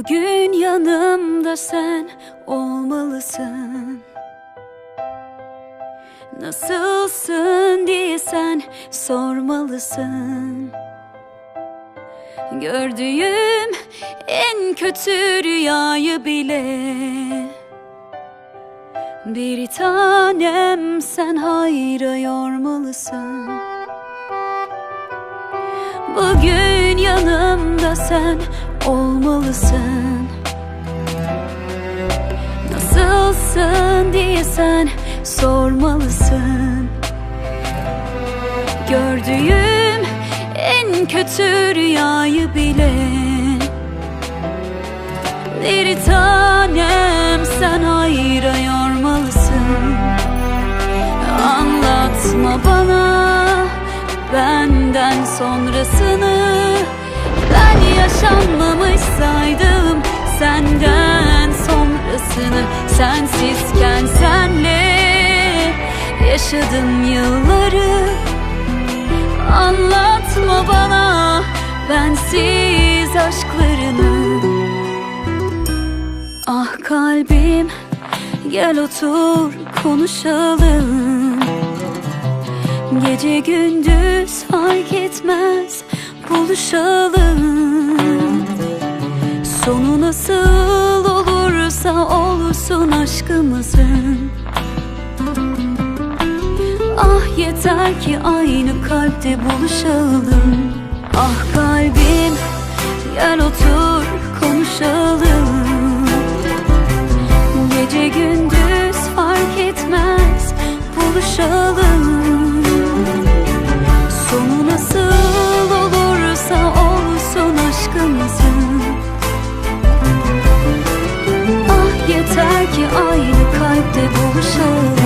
Bugün yanımda sen olmalısın. Nasılsın diye sen sormalısın. Gördüğüm en kötü rüyayı bile Bir tanem sen hayra yormalısın Bugün yanımda sen olmalısın. Nasılsın diye sen sormalısın. Gördüğüm en kötü rüyayı bile Bir tanem sen hayra yormalısın Anlatma bana benden sonrasını senden sonrasını Sensizken senle yaşadım yılları. Anlatma bana bensiz aşklarını. Ah kalbim gel otur konuşalım. Gece gündüz fark etmez buluşalım Sonu nasıl olursa olsun aşkımızın. Ah yeter ki aynı kalpte buluşalım yeter ki aynı kalpte buluşalım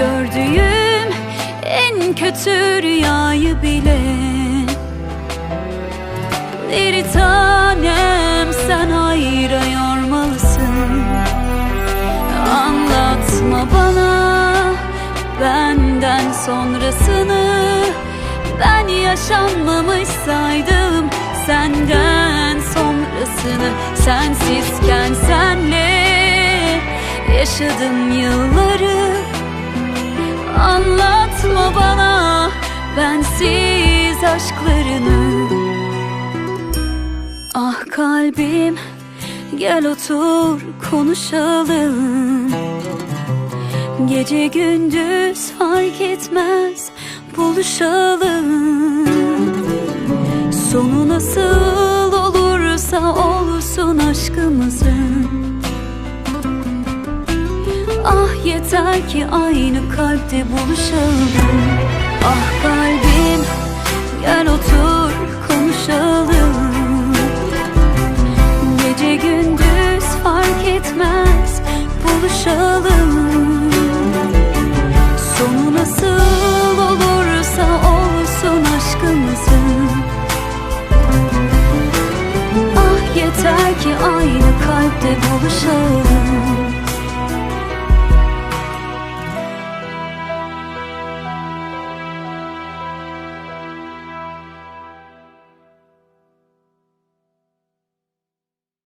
Gördüğüm en kötü rüyayı bile. Bir tanem sen hayra yormalısın. Anlatma bana benden sonrasını. Ben yaşanmamış saydım senden sonrasını. Sensizken senle yaşadım yılları Anlatma bana bensiz aşklarını. Ah kalbim gel otur konuşalım. Gece gündüz fark etmez buluşalım. Sonu nasıl olursa olsun aşkımızın Ah yeter ki aynı kalpte buluşalım. Ah kalbim gel otur konuşalım. Gece gündüz fark etmez buluşalım. Sonu nasıl olursa olsun aşkımızın. Ah yeter ki aynı kalpte buluşalım